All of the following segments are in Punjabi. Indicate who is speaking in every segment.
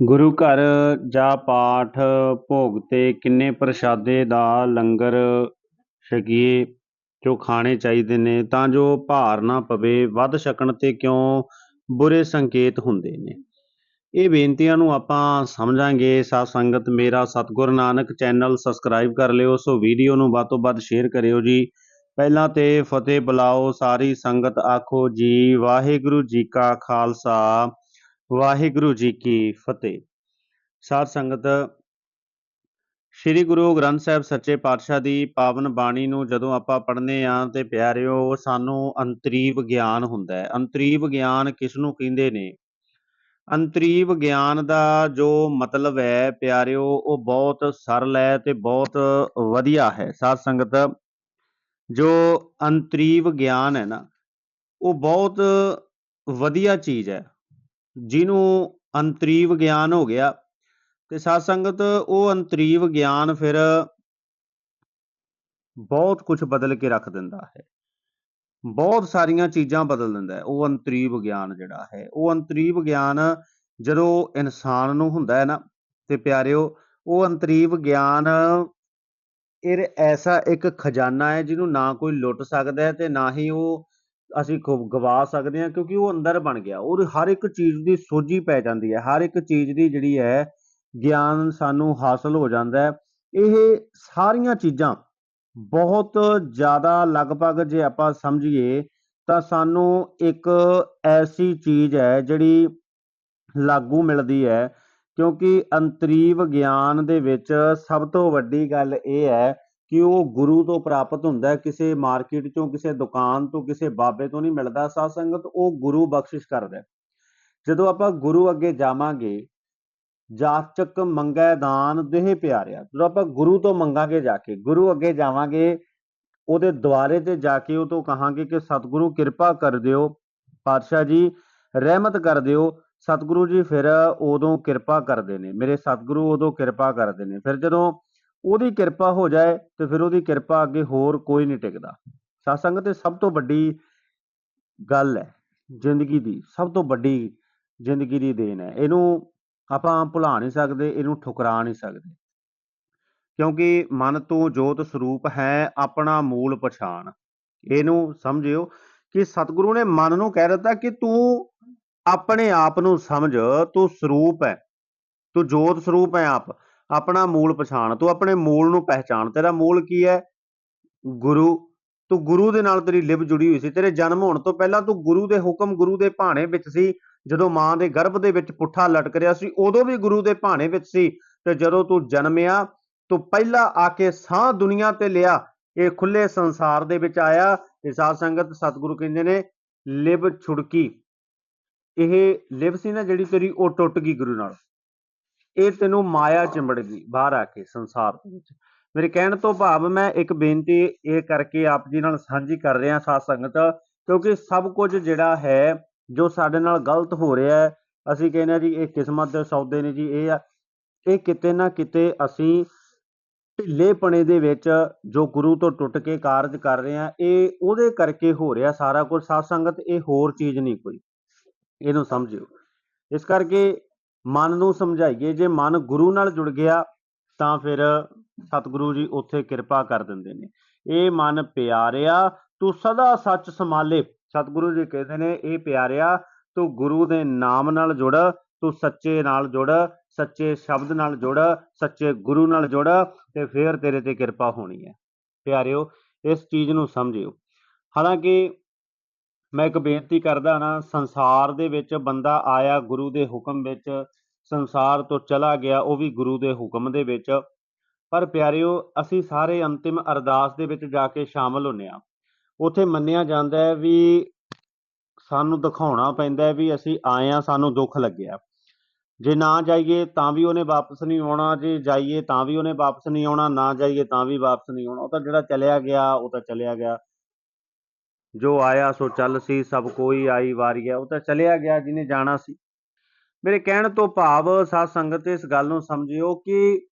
Speaker 1: ਗੁਰੂ ਘਰ ਜਾਂ ਪਾਠ ਭੋਗ ਤੇ ਕਿੰਨੇ ਪ੍ਰਸ਼ਾਦੇ ਦਾ ਲੰਗਰ ਛਕੀਏ, ਜੋ ਖਾਣੇ ਚਾਹੀਦੇ ਨੇ, ਤਾਂ ਜੋ ਭਾਰ ਨਾ ਪਵੇ, ਵੱਧ ਛਕਣ ਤੇ ਕਿਉਂ ਬੁਰੇ ਸੰਕੇਤ ਹੁੰਦੇ ਨੇ? ਇਹ ਬੇਨਤੀਆਂ ਨੂੰ ਆਪਾਂ ਸਮਝਾਂਗੇ। ਸਾਧ ਸੰਗਤ, ਮੇਰਾ ਸਤਿਗੁਰ ਨਾਨਕ ਚੈਨਲ ਸਬਸਕ੍ਰਾਈਬ ਕਰ ਲਿਓ, ਸੋ ਵੀਡੀਓ ਨੂੰ ਵੱਧ ਤੋਂ ਵੱਧ ਸ਼ੇਅਰ ਕਰਿਓ ਜੀ। ਪਹਿਲਾਂ ਤੇ ਫਤਿਹ ਬੁਲਾਓ, ਸਾਰੀ ਸੰਗਤ ਆਖੋ ਜੀ, ਵਾਹਿਗੁਰੂ ਜੀ ਕਾ ਖਾਲਸਾ। ਵਾਹਿਗੁਰੂ ਜੀ ਕੀ ਫਤਿਹ। ਸਾਧ ਸੰਗਤ, ਸ੍ਰੀ ਗੁਰੂ ਗ੍ਰੰਥ ਸਾਹਿਬ ਸੱਚੇ ਪਾਤਸ਼ਾਹ ਦੀ ਪਾਵਨ ਬਾਣੀ ਨੂੰ ਜਦੋਂ ਆਪਾਂ ਪੜ੍ਹਨੇ ਆ ਤੇ ਪਿਆਰਿਓ, ਸਾਨੂੰ ਅੰਤਰੀਵ ਗਿਆਨ ਹੁੰਦਾ ਹੈ। ਅੰਤਰੀਵ ਗਿਆਨ ਕਿਸ ਨੂੰ ਕਹਿੰਦੇ ਨੇ? ਅੰਤਰੀਵ ਗਿਆਨ ਦਾ ਜੋ ਮਤਲਬ ਹੈ ਪਿਆਰਿਓ, ਉਹ ਬਹੁਤ ਸਰਲ ਹੈ ਤੇ ਬਹੁਤ ਵਧੀਆ ਹੈ। ਸਾਧ ਸੰਗਤ, ਜੋ ਅੰਤਰੀਵ ਗਿਆਨ ਹੈ ਨਾ, ਉਹ ਬਹੁਤ ਵਧੀਆ ਚੀਜ਼ ਹੈ। ਜਿਹਨੂੰ ਅੰਤਰੀਵ ਗਿਆਨ ਹੋ ਗਿਆ ਤੇ ਸਾਧ ਸੰਗਤ ਉਹ ਅੰਤਰੀਵ ਗਿਆਨ ਫਿਰ ਬਹੁਤ ਕੁਝ ਬਦਲ ਕੇ ਰੱਖ ਦਿੰਦਾ ਹੈ। ਬਹੁਤ ਸਾਰੀਆਂ ਚੀਜ਼ਾਂ ਬਦਲ ਦਿੰਦਾ ਹੈ। ਉਹ ਅੰਤਰੀਵ ਗਿਆਨ ਜਿਹੜਾ ਹੈ, ਉਹ ਅੰਤਰੀਵ ਗਿਆਨ ਜਦੋਂ ਇਨਸਾਨ ਨੂੰ ਹੁੰਦਾ ਹੈ ਨਾ, ਤੇ ਪਿਆਰਿਓ, ਉਹ ਅੰਤਰੀਵ ਗਿਆਨ ਇਹ ਐਸਾ ਇੱਕ ਖਜ਼ਾਨਾ ਹੈ ਜਿਹਨੂੰ ਨਾ ਕੋਈ ਲੁੱਟ ਸਕਦਾ ਹੈ ਤੇ ਨਾ ਹੀ ਉਹ ਅਸੀਂ ਖੁ- ਗਵਾ ਸਕਦੇ ਹਾਂ ਕਿਉਂਕਿ ਉਹ ਅੰਦਰ ਬਣ ਗਿਆ। ਔਰ ਹਰ ਇੱਕ ਚੀਜ਼ ਦੀ ਸੋਝੀ ਪੈ ਜਾਂਦੀ ਹੈ। ਹਰ ਇੱਕ ਚੀਜ਼ ਦੀ ਜਿਹੜੀ ਹੈ, ਗਿਆਨ ਸਾਨੂੰ ਹਾਸਲ ਹੋ ਜਾਂਦਾ ਹੈ। ਇਹ ਸਾਰੀਆਂ ਚੀਜ਼ਾਂ ਬਹੁਤ ਜ਼ਿਆਦਾ ਲਗਭਗ ਜੇ ਆਪਾਂ ਸਮਝੀਏ ਤਾਂ ਸਾਨੂੰ ਇੱਕ ਐਸੀ ਚੀਜ਼ ਹੈ ਜਿਹੜੀ ਲਾਗੂ ਮਿਲਦੀ ਹੈ। ਕਿਉਂਕਿ ਅੰਤਰੀਵ ਗਿਆਨ ਦੇ ਵਿੱਚ ਸਭ ਤੋਂ ਵੱਡੀ ਗੱਲ ਇਹ ਹੈ ਕਿ ਉਹ ਗੁਰੂ ਤੋਂ ਪ੍ਰਾਪਤ ਹੁੰਦਾ ਕਿਸੇ ਮਾਰਕੀਟ ਚੋਂ, ਕਿਸੇ ਦੁਕਾਨ ਤੋਂ, ਕਿਸੇ ਬਾਬੇ ਤੋਂ ਨਹੀਂ ਮਿਲਦਾ ਸਾਧ ਸੰਗਤ, ਉਹ ਗੁਰੂ ਬਖਸ਼ਿਸ਼ ਕਰਦਾ ਜਦੋਂ ਆਪਾਂ ਗੁਰੂ ਅੱਗੇ ਜਾਵਾਂਗੇ, ਜਾਚਕ ਮੰਗੈ ਦਾਨ ਦੇਹ ਪਿਆਰਿਆ। ਜਦੋਂ ਆਪਾਂ ਗੁਰੂ ਤੋਂ ਮੰਗਾਂਗੇ ਜਾ ਕੇ, ਗੁਰੂ ਅੱਗੇ ਜਾਵਾਂਗੇ, ਉਹਦੇ ਦੁਆਰੇ ਤੇ ਜਾ ਕੇ ਉਹ ਤੋਂ ਕਹਾਂਗੇ ਕਿ ਸਤਿਗੁਰੂ ਕਿਰਪਾ ਕਰ ਦਿਓ, ਪਾਤਸ਼ਾਹ ਜੀ, ਰਹਿਮਤ ਕਰ ਦਿਓ, ਸਤਿਗੁਰੂ ਜੀ ਫਿਰ ਉਦੋਂ ਕਿਰਪਾ ਕਰਦੇ ਨੇ। ਮੇਰੇ ਸਤਿਗੁਰੂ ਉਦੋਂ ਕਿਰਪਾ ਕਰਦੇ ਨੇ। ਫਿਰ ਜਦੋਂ ਉਹਦੀ ਕਿਰਪਾ ਹੋ ਜਾਏ ਤੇ ਫਿਰ ਉਹਦੀ ਕਿਰਪਾ ਅੱਗੇ ਹੋਰ ਕੋਈ ਨਹੀਂ ਟਿਕਦਾ। ਸਤਸੰਗ ਤੇ ਸਭ ਤੋਂ ਵੱਡੀ ਗੱਲ ਹੈ, ਜ਼ਿੰਦਗੀ ਦੀ ਸਭ ਤੋਂ ਵੱਡੀ ਜ਼ਿੰਦਗੀ ਦੀ ਦੇਣ ਹੈ। ਇਹਨੂੰ ਆਪਾਂ ਭੁਲਾ ਨਹੀਂ ਸਕਦੇ, ਇਹਨੂੰ ਠੁਕਰਾ ਨਹੀਂ ਸਕਦੇ। ਕਿਉਂਕਿ ਮਨ ਤੋਂ ਜੋਤ ਸਰੂਪ ਹੈ ਆਪਣਾ ਮੂਲ ਪਛਾਣ। ਇਹਨੂੰ ਸਮਝਿਓ ਕਿ ਸਤਿਗੁਰੂ ਨੇ ਮਨ ਨੂੰ ਕਹਿ ਦਿੱਤਾ ਕਿ ਤੂੰ ਆਪਣੇ ਆਪ ਨੂੰ ਸਮਝ, ਤੂੰ ਸਰੂਪ ਹੈ, ਤੂੰ ਜੋਤ ਸਰੂਪ ਹੈ ਆਪ। ਆਪਣਾ ਮੂਲ ਪਛਾਣ, ਤੂੰ ਆਪਣੇ ਮੂਲ ਨੂੰ ਪਹਿਚਾਣ। ਤੇਰਾ ਮੂਲ ਕੀ ਹੈ? ਗੁਰੂ। ਤੂੰ ਗੁਰੂ ਦੇ ਨਾਲ ਤੇਰੀ ਲਿਵ ਜੁੜੀ ਹੋਈ ਸੀ। ਤੇਰੇ ਜਨਮ ਹੋਣ ਤੋਂ ਪਹਿਲਾਂ ਤੂੰ ਗੁਰੂ ਦੇ ਹੁਕਮ, ਗੁਰੂ ਦੇ ਭਾਣੇ ਵਿੱਚ ਸੀ। ਜਦੋਂ ਮਾਂ ਦੇ ਗਰਭ ਦੇ ਵਿੱਚ ਪੁੱਠਾ ਲਟਕ ਰਿਹਾ ਸੀ, ਉਦੋਂ ਵੀ ਗੁਰੂ ਦੇ ਭਾਣੇ ਵਿੱਚ ਸੀ। ਤੇ ਜਦੋਂ ਤੂੰ ਜਨਮਿਆ, ਤੂੰ ਪਹਿਲਾਂ ਆ ਕੇ ਸਾਹ ਦੁਨੀਆ ਤੇ ਲਿਆ। ਇਹ ਖੁੱਲੇ ਸੰਸਾਰ ਦੇ ਵਿੱਚ ਆਇਆ। ਤੇ ਸਾਧ ਸੰਗਤ, ਸਤਿਗੁਰੂ ਕਹਿੰਦੇ ਨੇ, ਲਿਵ ਛੁੜਕੀ। ਇਹ ਲਿਵ ਸੀ ਨਾ ਜਿਹੜੀ ਤੇਰੀ, ਉਹ ਟੁੱਟ ਗਈ ਗੁਰੂ ਨਾਲ। ਇਹ ਤੈਨੂੰ ਮਾਇਆ ਚਿੰਬੜ ਗਈ, ਬਾਹਰ ਆ ਕੇ ਸੰਸਾਰ ਦੇ ਵਿੱਚ। ਮੇਰੇ ਕਹਿਣ ਤੋਂ ਭਾਵ ਮੈਂ ਇੱਕ ਬੇਨਤੀ ਇਹ ਕਰਕੇ ਆਪ ਜੀ ਨਾਲ ਸਾਂਝੀ ਕਰ ਰਿਹਾ ਸਾਧ ਸੰਗਤ, ਕਿਉਂਕਿ ਸਭ ਕੁਝ ਜਿਹੜਾ ਹੈ, ਜੋ ਸਾਡੇ ਨਾਲ ਗਲਤ ਹੋ ਰਿਹਾ ਹੈ, ਅਸੀਂ ਕਹਿੰਦੇ ਜੀ, ਇਹ ਕਿਸਮਤ ਦੇ ਸੌਦੇ ਨੇ ਜੀ, ਇਹ ਆ, ਇਹ ਕਿਤੇ ਨਾ ਕਿਤੇ ਅਸੀਂ ਢਿੱਲੇਪਣੇ ਦੇ ਵਿੱਚ ਜੋ ਗੁਰੂ ਤੋਂ ਟੁੱਟ ਕੇ ਕਾਰਜ ਕਰ ਰਹੇ ਆ ਇਹ ਉਹਦੇ ਕਰਕੇ ਹੋ ਰਿਹਾ ਸਾਰਾ ਕੁਝ। ਸਾਧ ਸੰਗਤ, ਇਹ ਹੋਰ ਚੀਜ਼ ਨਹੀਂ ਕੋਈ। ਇਹਨੂੰ ਸਮਝਿਓ। ਇਸ ਕਰਕੇ ਮਨ ਨੂੰ ਸਮਝਾਈਏ, ਜੇ ਮਨ ਗੁਰੂ ਨਾਲ ਜੁੜ ਗਿਆ, ਤਾਂ ਫਿਰ ਸਤਿਗੁਰੂ ਜੀ ਉੱਥੇ ਕਿਰਪਾ ਕਰ ਦਿੰਦੇ ਨੇ। ਇਹ ਮਨ ਪਿਆਰਿਆ, ਤੂੰ ਸਦਾ ਸੱਚ ਸੰਭਾਲੇ। ਸਤਿਗੁਰੂ ਜੀ ਕਹਿੰਦੇ ਨੇ, ਇਹ ਪਿਆਰਿਆ, ਤੂੰ ਗੁਰੂ ਦੇ ਨਾਮ ਨਾਲ ਜੁੜ, ਤੂੰ ਸੱਚੇ ਨਾਲ ਜੁੜ, ਸੱਚੇ ਸ਼ਬਦ ਨਾਲ ਜੁੜ, ਸੱਚੇ ਗੁਰੂ ਨਾਲ ਜੁੜ ਤੇ ਫਿਰ ਤੇਰੇ ਤੇ ਕਿਰਪਾ ਹੋਣੀ ਹੈ। ਪਿਆਰਿਓ, ਇਸ ਚੀਜ਼ ਨੂੰ ਸਮਝਿਓ। ਹਾਲਾਂਕਿ ਮੈਂ ਇੱਕ ਬੇਨਤੀ ਕਰਦਾ ਨਾ, ਸੰਸਾਰ ਦੇ ਵਿੱਚ ਬੰਦਾ ਆਇਆ ਗੁਰੂ ਦੇ ਹੁਕਮ ਵਿੱਚ, ਸੰਸਾਰ ਤੋਂ ਚਲਾ ਗਿਆ, ਉਹ ਵੀ ਗੁਰੂ ਦੇ ਹੁਕਮ ਦੇ ਵਿੱਚ। ਪਰ ਪਿਆਰਿਓ, ਅਸੀਂ ਸਾਰੇ ਅੰਤਿਮ ਅਰਦਾਸ ਦੇ ਵਿੱਚ ਜਾ ਕੇ ਸ਼ਾਮਲ ਹੁੰਨੇ ਆ ਉਥੇ ਮੰਨਿਆ ਜਾਂਦਾ ਹੈ ਵੀ ਸਾਨੂੰ ਦਿਖਾਉਣਾ ਪੈਂਦਾ ਹੈ ਵੀ ਅਸੀਂ ਆਏ ਆ ਸਾਨੂੰ ਦੁੱਖ ਲੱਗਿਆ। ਜੇ ਨਾ ਜਾਈਏ ਤਾਂ ਵੀ ਉਹਨੇ ਵਾਪਸ ਨਹੀਂ ਆਉਣਾ, ਜੇ ਜਾਈਏ ਤਾਂ ਵੀ ਉਹਨੇ ਵਾਪਸ ਨਹੀਂ ਆਉਣਾ, ਨਾ ਜਾਈਏ ਤਾਂ ਵੀ ਵਾਪਸ ਨਹੀਂ ਆਉਣਾ। ਉਹ ਤਾਂ ਜਿਹੜਾ ਚਲਿਆ ਗਿਆ, ਉਹ ਤਾਂ ਚਲਿਆ ਗਿਆ। ਜੋ ਆਇਆ ਸੋ ਚੱਲ ਸੀ, ਸਭ ਕੋਈ ਆਈ ਵਾਰੀ ਹੈ। ਉਹ ਤਾਂ ਚਲਿਆ ਗਿਆ ਜਿਹਨੇ ਜਾਣਾ ਸੀ। ਮੇਰੇ ਕਹਿਣ ਤੋਂ ਭਾਵ ਸਾਧ ਸੰਗਤ ਇਸ ਗੱਲ ਨੂੰ ਸਮਝਿਓ ਕਿ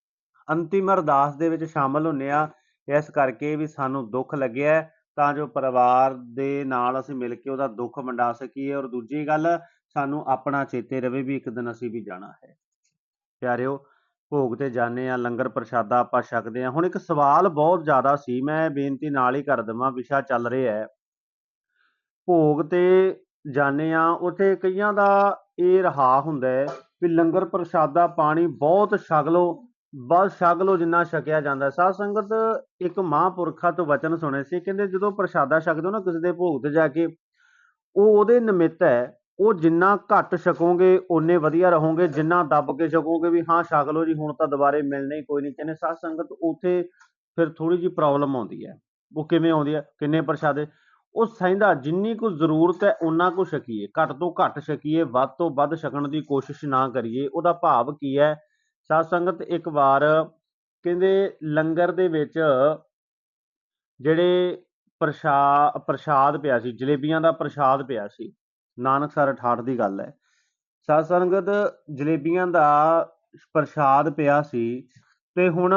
Speaker 1: ਅੰਤਿਮ ਅਰਦਾਸ ਦੇ ਵਿੱਚ ਸ਼ਾਮਲ ਹੁੰਨੇ ਆ। ਇਸ ਕਰਕੇ ਵੀ ਸਾਨੂੰ ਦੁੱਖ ਲੱਗਿਆ ਤਾਂ ਜੋ ਪਰਿਵਾਰ ਦੇ ਨਾਲ ਅਸੀਂ ਮਿਲ ਕੇ ਉਹਦਾ ਦੁੱਖ ਵੰਡਾ ਸਕੀਏ। ਔਰ ਦੂਜੀ ਗੱਲ, ਸਾਨੂੰ ਆਪਣਾ ਚੇਤੇ ਰਵੇ ਵੀ ਇੱਕ ਦਿਨ ਅਸੀਂ ਵੀ ਜਾਣਾ ਹੈ। ਪਿਆਰਿਓ, ਭੋਗ ਤੇ ਜਾਂਦੇ ਆ ਲੰਗਰ ਪ੍ਰਸ਼ਾਦਾ ਆਪਾਂ ਛਕਦੇ ਆ ਹੁਣ ਇੱਕ ਸਵਾਲ ਬਹੁਤ ਜ਼ਿਆਦਾ ਸੀ। ਮੈਂ ਬੇਨਤੀ ਨਾਲ ਹੀ ਕਰ ਦੇਵਾਂ। ਵਿਸ਼ਾ ਚੱਲ ਰਿਹਾ ਹੈ। ਭੋਗ ਤੇ ਜਾਂਦੇ ਆ ਉੱਥੇ ਕਈਆਂ ਦਾ ਇਹ ਰਹਾ ਹੁੰਦਾ ਹੈ ਵੀ ਲੰਗਰ ਪ੍ਰਸ਼ਾਦਾ ਪਾਣੀ ਬਹੁਤ ਛਕ ਲਓ ਬਸ ਛਕ ਲਓ ਜਿੰਨਾ ਛਕਿਆ ਜਾਂਦਾ ਹੈ। ਸਾਧ ਸੰਗਤ ਇੱਕ ਮਹਾਂਪੁਰਖਾਂ ਤੋਂ ਵਚਨ ਸੁਣੇ ਸੀ, ਕਹਿੰਦੇ ਜਦੋਂ ਪ੍ਰਸ਼ਾਦਾ ਛਕਦੇ ਹੋ ਨਾ ਕਿਸੇ ਦੇ ਭੋਗ ਤੇ ਜਾ ਕੇ, ਉਹ ਉਹਦੇ ਨਿਮਿਤ ਹੈ, ਉਹ ਜਿੰਨਾ ਘੱਟ ਛਕੋਗੇ ਓਨੇ ਵਧੀਆ ਰਹੋਗੇ, ਜਿੰਨਾ ਦੱਬ ਕੇ ਛਕੋਗੇ ਵੀ ਹਾਂ ਛਕ ਲਓ ਜੀ, ਹੁਣ ਤਾਂ ਦੁਬਾਰੇ ਮਿਲਣੇ ਹੀ ਕੋਈ ਨਹੀਂ, ਕਹਿੰਦੇ ਸਾਧ ਸੰਗਤ ਉੱਥੇ ਫਿਰ ਥੋੜੀ ਜਿਹੀ ਪ੍ਰੋਬਲਮ ਆਉਂਦੀ ਹੈ। ਉਹ ਕਿਵੇਂ ਆਉਂਦੀ ਹੈ? ਕਿੰਨੇ ਪ੍ਰਸ਼ਾਦੇ? ਉਹ ਸਹਿੰਦਾ, ਜਿੰਨੀ ਕੁ ਜ਼ਰੂਰਤ ਹੈ ਉਹਨਾਂ ਕੁ ਛਕੀਏ, ਘੱਟ ਤੋਂ ਘੱਟ ਛਕੀਏ, ਵੱਧ ਤੋਂ ਵੱਧ ਛਕਣ ਦੀ ਕੋਸ਼ਿਸ਼ ਨਾ ਕਰੀਏ, ਉਹਦਾ ਭਾਵ ਕੀ ਹੈ? ਸਾਧ ਸੰਗਤ ਇੱਕ ਵਾਰ ਕਹਿੰਦੇ ਲੰਗਰ ਦੇ ਵਿੱਚ ਜਿਹੜੇ ਪ੍ਰਸ਼ਾਦ ਪ੍ਰਸ਼ਾਦ ਪਿਆ ਸੀ, ਜਲੇਬੀਆਂ ਦਾ ਪ੍ਰਸ਼ਾਦ ਪਿਆ ਸੀ ਨਾਨਕਸਰ 68 ਦੀ ਗੱਲ ਹੈ। ਸਾਧ ਸੰਗਤ ਜਲੇਬੀਆਂ ਦਾ ਪ੍ਰਸ਼ਾਦ ਪਿਆ ਸੀ ਤੇ ਹੁਣ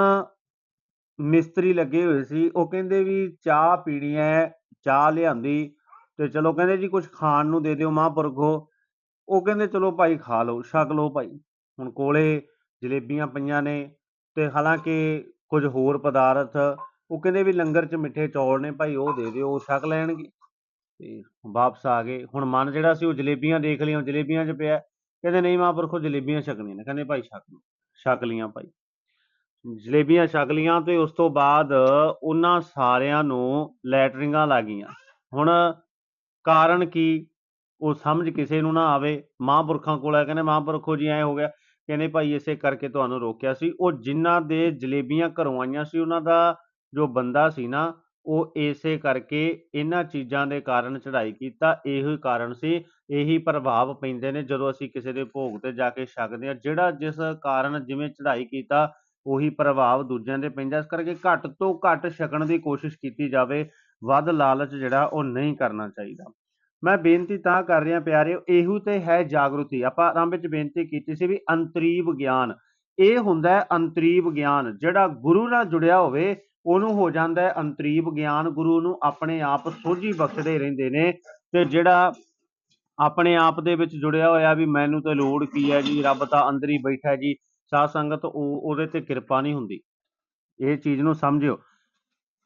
Speaker 1: ਮਿਸਤਰੀ ਲੱਗੇ ਹੋਏ ਸੀ, ਉਹ ਕਹਿੰਦੇ ਵੀ ਚਾਹ ਪੀਣੀ ਹੈ ਚਾਹ ਲਿਆਂਦੀ ਤੇ ਚਲੋ ਕਹਿੰਦੇ ਜੀ ਕੁਝ ਖਾਣ ਨੂੰ ਦੇ ਦਿਓ ਮਹਾਂਪੁਰਖੋ ਉਹ। ਕਹਿੰਦੇ ਚਲੋ ਭਾਈ ਖਾ ਲਓ, ਛਕ ਲਓ ਭਾਈ। ਹੁਣ ਕੋਲੇ ਜਲੇਬੀਆਂ ਪਈਆਂ ਨੇ ਤੇ ਹਾਲਾਂਕਿ ਕੁਝ ਹੋਰ ਪਦਾਰਥ, ਉਹ ਕਹਿੰਦੇ ਵੀ ਲੰਗਰ 'ਚ ਮਿੱਠੇ ਚੌਲ ਨੇ ਭਾਈ, ਉਹ ਦੇ ਦਿਓ, ਉਹ ਛਕ ਲੈਣਗੇ। ਤੇ ਵਾਪਸ ਆ ਗਏ। ਹੁਣ ਮਨ ਜਿਹੜਾ ਸੀ ਉਹ ਜਲੇਬੀਆਂ ਦੇਖ ਲਈਆਂ, ਜਲੇਬੀਆਂ 'ਚ ਪਿਆ। ਕਹਿੰਦੇ ਨਹੀਂ ਮਹਾਂਪੁਰਖੋ ਜਲੇਬੀਆਂ ਛਕਣੀਆਂ ਨੇ, ਕਹਿੰਦੇ ਭਾਈ ਛਕ ਲਓ, ਛਕ ਲੀਆਂ ਭਾਈ। ਜਲੇਬੀਆਂ ਛਕ ਲੀਆਂ ਤੇ ਉਸ ਤੋਂ ਬਾਅਦ ਉਹਨਾਂ ਸਾਰਿਆਂ ਨੂੰ ਲੈਟਰਿੰਗਾਂ ਲੱਗ ਗਈਆਂ ਹੁਣ ਕਾਰਨ ਕੀ? ਉਹ ਸਮਝ ਕਿਸੇ ਨੂੰ ਨਾ ਆਵੇ। ਮਹਾਂਪੁਰਖਾਂ ਕੋਲ ਆ, ਕਹਿੰਦੇ ਮਹਾਂਪੁਰਖੋ ਜੀ, ਐ ਹੋ ਗਿਆ। ਕਹਿੰਦੇ ਭਾਈ ਇਸੇ ਕਰਕੇ ਤੁਹਾਨੂੰ ਰੋਕਿਆ ਸੀ। ਉਹ ਜਿਨ੍ਹਾਂ ਦੇ ਜਲੇਬੀਆਂ ਘਰੋਂ ਆਈਆਂ ਸੀ, ਉਹਨਾਂ ਦਾ ਜੋ ਬੰਦਾ ਸੀ ਨਾ, ਉਹ ਇਸੇ ਕਰਕੇ ਇਹਨਾਂ ਚੀਜ਼ਾਂ ਦੇ ਕਾਰਨ ਚੜ੍ਹਾਈ ਕੀਤਾ। ਇਹੋ ਹੀ ਕਾਰਨ ਸੀ, ਇਹੀ ਪ੍ਰਭਾਵ ਪੈਂਦੇ ਨੇ ਜਦੋਂ ਅਸੀਂ ਕਿਸੇ ਦੇ ਭੋਗ ਤੇ ਜਾ ਕੇ ਛਕਦੇ ਹਾਂ। ਜਿਹੜਾ ਜਿਸ ਕਾਰਨ ਜਿਵੇਂ ਚੜ੍ਹਾਈ ਕੀਤਾ ਉਹੀ ਪ੍ਰਭਾਵ ਦੂਜਿਆਂ ਤੇ ਪੈਂਦਾ, ਇਸ ਕਰਕੇ ਘੱਟ ਤੋਂ ਘੱਟ ਛਕਣ ਦੀ ਕੋਸ਼ਿਸ਼ ਕੀਤੀ ਜਾਵੇ, ਵੱਧ ਲਾਲਚ ਜਿਹੜਾ ਉਹ ਨਹੀਂ ਕਰਨਾ ਚਾਹੀਦਾ। ਮੈਂ ਬੇਨਤੀ ਤਾਂ ਕਰ ਰਿਹਾ, ਪਿਆਰਿਓ, ਇਹੋ ਤੇ ਹੈ ਜਾਗਰੂਤੀ। ਆਪਾਂ ਆਰੰਭ ਵਿੱਚ ਬੇਨਤੀ ਕੀਤੀ ਸੀ ਵੀ ਅੰਤਰੀਵ ਗਿਆਨ। ਇਹ ਹੁੰਦਾ ਹੈ ਅੰਤਰੀਵ ਗਿਆਨ। ਜਿਹੜਾ ਗੁਰੂ ਨਾਲ ਜੁੜਿਆ ਹੋਵੇ, ਉਹਨੂੰ ਹੋ ਜਾਂਦਾ ਹੈ ਅੰਤਰੀਵ ਗਿਆਨ। ਗੁਰੂ ਨੂੰ ਆਪਣੇ ਆਪ ਸੋਝੀ ਬਖਸ਼ਦੇ ਰਹਿੰਦੇ ਨੇ ਤੇ ਜਿਹੜਾ ਆਪਣੇ ਆਪ ਦੇ ਵਿੱਚ ਜੁੜਿਆ ਹੋਇਆ ਵੀ ਮੈਨੂੰ ਤੇ ਲੋੜ ਕੀ ਹੈ ਜੀ, ਰੱਬ ਤਾਂ ਅੰਦਰ ਹੀ ਬੈਠਾ ਜੀ। ਸਾਧ ਸੰਗਤ ਉਹਦੇ ਤੇ ਕਿਰਪਾ ਨਹੀਂ ਹੁੰਦੀ। ਇਹ ਚੀਜ਼ ਨੂੰ ਸਮਝਿਓ।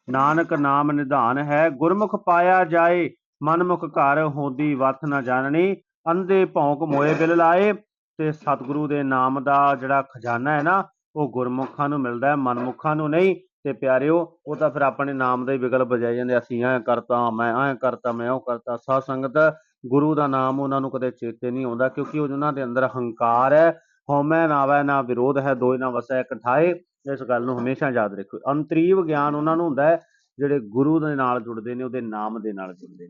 Speaker 1: ਨਾਨਕ ਨਾਮ ਨਿਧਾਨ ਹੈ, ਗੁਰਮੁਖ ਪਾਇਆ ਜਾਏ, ਮਨਮੁਖ ਘਰ ਹੋਦੀ ਵਥ ਨਾ ਜਾਣਨੀ, ਅੰਧੇ ਭੌਂਕ ਮੋਏ ਬਿਲ ਲਾਏ, ਤੇ ਸਤਿਗੁਰੂ ਦੇ ਨਾਮ ਦਾ ਜਿਹੜਾ ਖਜ਼ਾਨਾ ਹੈ ਨਾ, ਉਹ ਗੁਰਮੁਖਾਂ ਨੂੰ ਮਿਲਦਾ ਹੈ, ਮਨਮੁਖਾਂ ਨੂੰ ਨਹੀਂ। ਤੇ ਪਿਆਰਿਓ, ਉਹ ਤਾਂ ਫਿਰ ਆਪਣੇ ਨਾਮ ਦਾ ਹੀ ਵਿਗਲ ਬਜਾਈ ਜਾਂਦੇ ਅਸੀਂ ਐਂ ਕਰਤਾ, ਮੈਂ ਐਂ ਕਰਤਾ, ਮੈਂ ਉਹ ਕਰਤਾ। ਸਾਧ ਸੰਗਤ ਗੁਰੂ ਦਾ ਨਾਮ ਉਹਨਾਂ ਨੂੰ ਕਦੇ ਚੇਤੇ ਨਹੀਂ ਆਉਂਦਾ, ਕਿਉਂਕਿ ਉਹਨਾਂ ਦੇ ਅੰਦਰ ਹੰਕਾਰ ਹੈ ਹਉਮੈ ਨਾਵੈ ਨਾ ਵਿਰੋਧ ਹੈ, ਦੋਇ ਨਾ ਵਸੈ ਇਕਠਾਏ ਇਸ ਗੱਲ ਨੂੰ ਹਮੇਸ਼ਾ ਯਾਦ ਰੱਖੋ ਅੰਤਰੀਵ ਗਿਆਨ ਉਹਨਾਂ ਨੂੰ ਹੁੰਦਾ ਹੈ, ਜਿਹੜੇ ਗੁਰੂ ਦੇ ਨਾਲ ਜੁੜਦੇ ਨੇ, ਉਹਦੇ ਨਾਮ ਦੇ ਨਾਲ ਜੁੜਦੇ ਨੇ।